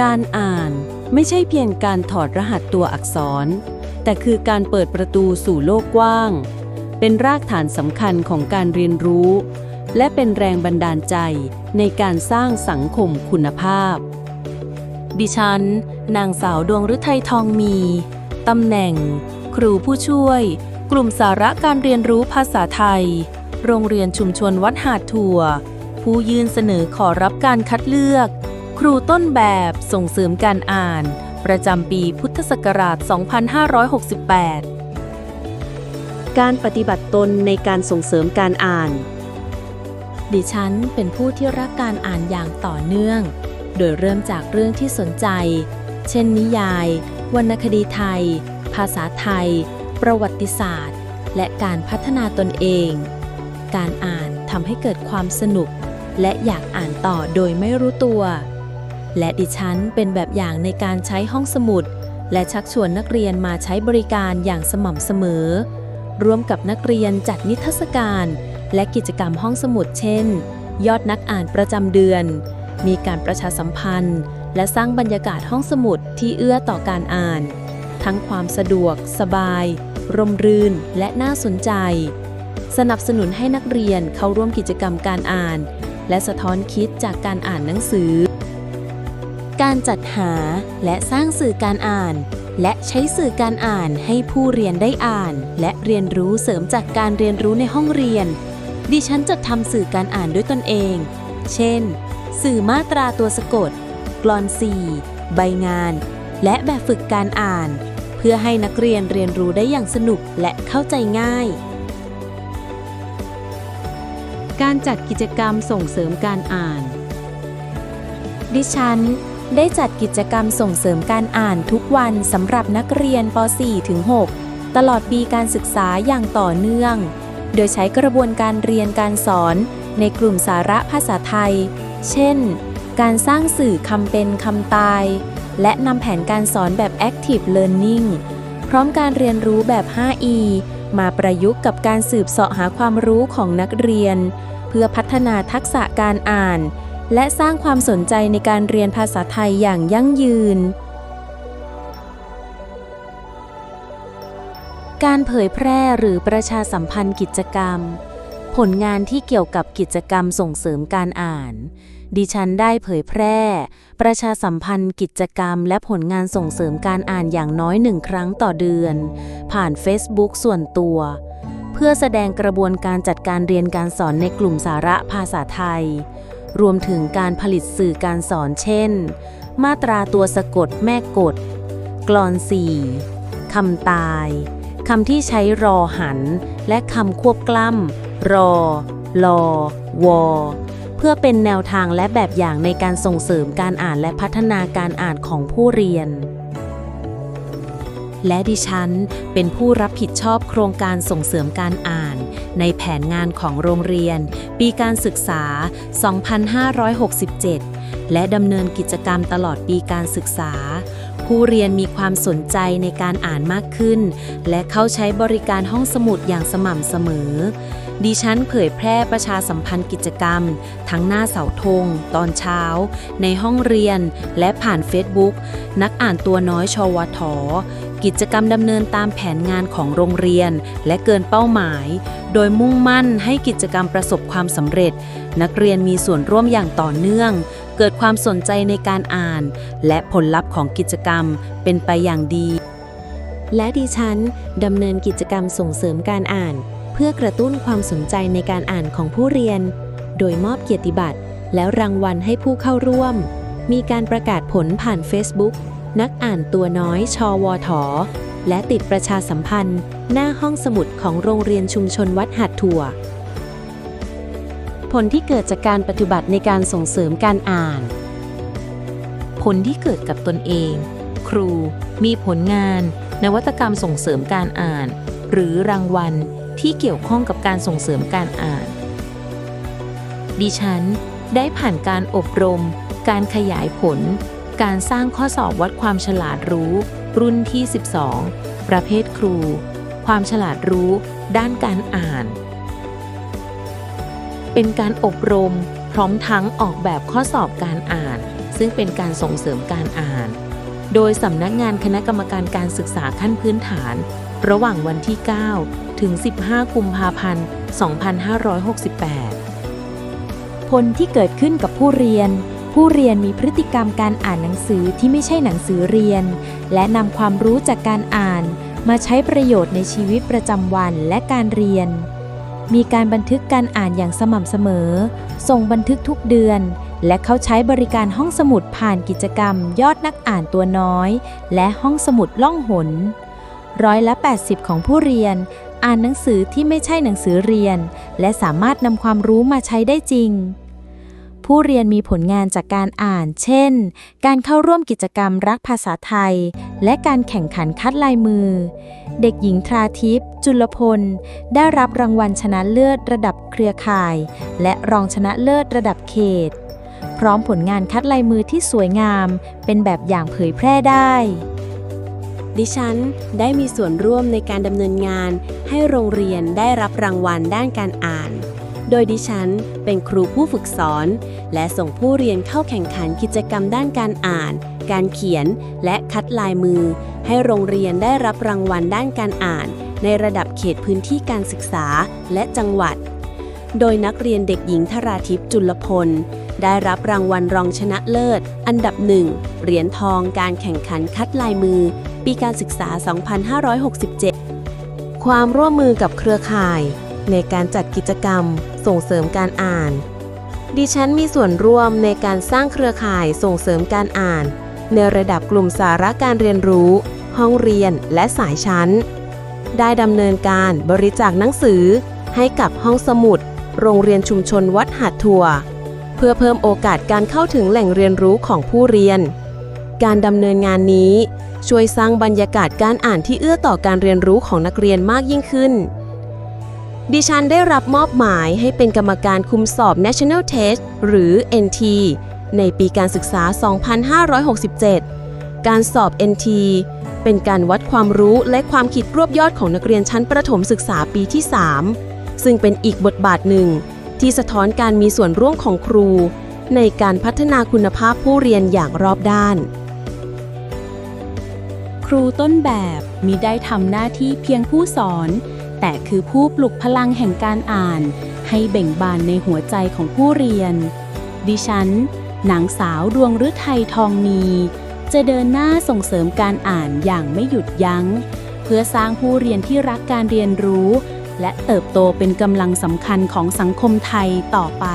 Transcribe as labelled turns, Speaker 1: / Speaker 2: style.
Speaker 1: การอ่านไม่ใช่เพียงการถอดรหัสตัวอักษร แต่คือการเปิดประตูสู่โลกกว้าง เป็นรากฐานสำคัญของการเรียนรู้ และเป็นแรงบันดาลใจในการสร้างสังคมคุณภาพ ดิฉัน นางสาวดวงฤทัยทองมีตำแหน่ง ครูผู้ช่วย กลุ่มสาระการเรียนรู้ภาษาไทย โรงเรียนชุมชนวัดหาดถั่วผู้ยื่นเสนอขอรับการคัดเลือก ครูต้นแบบส่งเสริมการอ่าน ประจำปีพุทธศักราช 2568 การปฏิบัติตนในการส่งเสริมการอ่าน ดิฉันเป็นผู้ที่รักการอ่านอย่างต่อเนื่อง โดยเริ่มจากเรื่องที่สนใจ เช่นนิยาย วรรณคดีไทย ภาษาไทย ประวัติศาสตร์ และการพัฒนาตนเอง การอ่านทำให้เกิดความสนุกและอยากอ่านต่อโดยไม่รู้ตัว และดิฉันเป็นแบบอย่างในการใช้ห้องสมุด และชักชวนนักเรียนมาใช้บริการอย่างสม่ำเสมอ ร่วมกับนักเรียนจัดนิทรรศการ และกิจกรรมห้องสมุดเช่น ยอดนักอ่านประจำเดือน มีการประชาสัมพันธ์ และสร้างบรรยากาศห้องสมุดที่เอื้อต่อการอ่าน ทั้งความสะดวก สบาย ร่มรื่น และน่าสนใจ สนับสนุนให้นักเรียนเข้าร่วมกิจกรรมการอ่าน และสะท้อนคิดจากการอ่านหนังสือ การจัดหาและสร้างสื่อการอ่าน และใช้สื่อการอ่านให้ผู้เรียนได้อ่าน และเรียนรู้เสริมจากการเรียนรู้ในห้องเรียน ดิฉันจะทำสื่อการอ่านด้วยตนเอง เช่น สื่อมาตราตัวสะกด กลอนสีใบงาน และแบบฝึกการอ่าน เพื่อให้นักเรียนเรียนรู้ได้อย่างสนุกและเข้าใจง่ายการจัดกิจกรรมส่งเสริมการอ่าน ดิฉัน ได้จัดกิจกรรมส่งเสริมการอ่านทุกวันสำหรับนักเรียนป .4 ถึง 6 ตลอดปีการศึกษาอย่างต่อเนื่อง โดยใช้กระบวนการเรียนการสอนในกลุ่มสาระภาษาไทย เช่น การสร้างสื่อคำเป็นคำตาย และนำแผนการสอนแบบ Active Learning พร้อมการเรียนรู้แบบ 5E มาประยุกต์กับการสืบเสาะหาความรู้ของนักเรียน เพื่อพัฒนาทักษะการอ่าน และสร้างความสนใจในการเรียนภาษาไทยอย่างยั่งยืน การเผยแพร่หรือประชาสัมพันธ์กิจกรรม ผลงานที่เกี่ยวกับกิจกรรมส่งเสริมการอ่าน ดิฉันได้เผยแพร่ ประชาสัมพันธ์กิจกรรม และผลงานส่งเสริมการอ่านอย่างน้อยหนึ่งครั้งต่อเดือน ผ่าน Facebook ส่วนตัวเพื่อแสดงกระบวนการจัดการเรียนการสอนในกลุ่มสาระภาษาไทย รวมถึงการผลิตสื่อการสอนเช่น มาตราตัวสะกดแม่กด กลอนสี่คำตายคำที่ใช้รอหัน และคำควบกล้ำรอ ลอ วอ เพื่อเป็นแนวทางและแบบอย่างในการส่งเสริมการอ่านและพัฒนาการอ่านของผู้เรียน และดิฉันเป็นผู้รับผิดชอบโครงการส่งเสริมการอ่าน ในแผนงานของโรงเรียน ปีการศึกษา 2567 และดำเนินกิจกรรมตลอดปีการศึกษา ผู้เรียนมีความสนใจในการอ่านมากขึ้น และเข้าใช้บริการห้องสมุดอย่างสม่ำเสมอ ดิฉันเผยแพร่ประชาสัมพันธ์กิจกรรม ทั้งหน้าเสาธง ตอนเช้า ในห้องเรียน และผ่านเฟซบุ๊กนักอ่านตัวน้อยชวทกิจกรรมดำเนินตามแผนงานของโรงเรียน และเกินเป้าหมาย โดยมุ่งมั่นให้กิจกรรมประสบความสำเร็จ นักเรียนมีส่วนร่วมอย่างต่อเนื่อง เกิดความสนใจในการอ่าน และผลลัพธ์ของกิจกรรมเป็นไปอย่างดี และดิฉันดำเนินกิจกรรมส่งเสริมการอ่าน พื่อกระตุ้นความสนใจในการอ่านของผู้เรียน โดยมอบเกียรติบัตรและรางวัลให้ผู้เข้าร่วม มีการประกาศผลผ่าน Facebook นักอ่านตัวน้อยชอวทและติดประชาสัมพันธ์ หน้าห้องสมุดของโรงเรียนชุมชนวัดหัดถั่ว ผลที่เกิดจากการปฏิบัติในการส่งเสริมการอ่าน ผลที่เกิดกับตนเอง ครู มีผลงาน นวัตกรรมส่งเสริมการอ่าน หรือรางวัล ที่เกี่ยวข้องกับการส่งเสริมการอ่าน ดิฉันได้ผ่านการอบรม การขยายผล การสร้างข้อสอบวัดความฉลาดรู้ รุ่นที่ 12 ประเภทครู ความฉลาดรู้ด้านการอ่าน เป็นการอบรมพร้อมทั้งออกแบบข้อสอบการอ่าน ซึ่งเป็นการส่งเสริมการอ่าน โดยสำนักงานคณะกรรมการการศึกษาขั้นพื้นฐาน ระหว่างวันที่ 9 ถึง 15 กุมภาพันธ์ 2568
Speaker 2: ผลที่เกิดขึ้นกับผู้เรียน ผู้เรียนมีพฤติกรรมการอ่านหนังสือที่ไม่ใช่หนังสือเรียน และนำความรู้จากการอ่าน มาใช้ประโยชน์ในชีวิตประจำวันและการเรียน มีการบันทึกการอ่านอย่างสม่ำเสมอ ส่งบันทึกทุกเดือนและเขาใช้บริการห้องสมุดผ่านกิจกรรม ยอดนักอ่านตัวน้อย และห้องสมุดล่องหน ร้อยละ 80 ของผู้เรียน อ่านหนังสือที่ไม่ใช่หนังสือเรียน และสามารถนำความรู้มาใช้ได้จริง ผู้เรียนมีผลงานจากการอ่าน เช่น การเข้าร่วมกิจกรรมรักภาษาไทย และการแข่งขันคัดลายมือ เด็กหญิงทราทิพย์จุลพล ได้รับรางวัลชนะเลิศระดับเครือข่าย และรองชนะเลิศระดับเขต พร้อมผลงานคัดลายมือที่สวยงาม เป็นแบบอย่างเผยแพร่ได้
Speaker 1: ดิฉันได้มีส่วนร่วมในการดำเนินงาน ให้โรงเรียนได้รับรางวัลด้านการอ่าน โดยดิฉันเป็นครูผู้ฝึกสอน และส่งผู้เรียนเข้าแข่งขันกิจกรรมด้านการอ่าน การเขียน และคัดลายมือ ให้โรงเรียนได้รับรางวัลด้านการอ่าน ในระดับเขตพื้นที่การศึกษาและจังหวัด โดยนักเรียนเด็กหญิงธราทิพย์จุลพล ได้รับรางวัลรองชนะเลิศ อันดับหนึ่งเหรียญทองการแข่งขันคัดลายมือ ปีการศึกษา 2567 ความร่วมมือกับเครือข่าย ในการจัดกิจกรรม ส่งเสริมการอ่าน ดิฉันมีส่วนร่วมในการสร้างเครือข่ายส่งเสริมการอ่าน ในระดับกลุ่มสาระการเรียนรู้ ห้องเรียนและสายชั้น ได้ดำเนินการบริจาคหนังสือให้กับห้องสมุด โรงเรียนชุมชนวัดหาดทัวเพื่อเพิ่มโอกาสการเข้าถึงแหล่งเรียนรู้ของผู้เรียน การดำเนินงานนี้ ช่วยสร้างบรรยากาศการอ่านที่เอื้อต่อการเรียนรู้ของนักเรียนมากยิ่งขึ้น ดิฉันได้รับมอบหมายให้เป็นกรรมการคุมสอบ National Test หรือ NT ในปีการศึกษา 2567 การสอบ NT เป็นการวัดความรู้และความคิดรวบยอดของนักเรียนชั้นประถมศึกษาปีที่ 3 ซึ่งเป็นอีกบทบาทหนึ่ง ที่สะท้อนการมีส่วนร่วมของครู ในการพัฒนาคุณภาพผู้เรียนอย่างรอบด้าน
Speaker 2: ครูต้นแบบมิได้ทำหน้าที่เพียงผู้สอน แต่คือผู้ปลุกพลังแห่งการอ่าน ให้เบ่งบานในหัวใจของผู้เรียน ดิฉันนางสาวดวงฤทัยทองมีจะเดินหน้าส่งเสริมการอ่านอย่างไม่หยุดยัง้ง เพื่อสร้างผู้เรียนที่รักการเรียนรู้ และเติบโตเป็นกำลังสำคัญของสังคมไทยต่อไป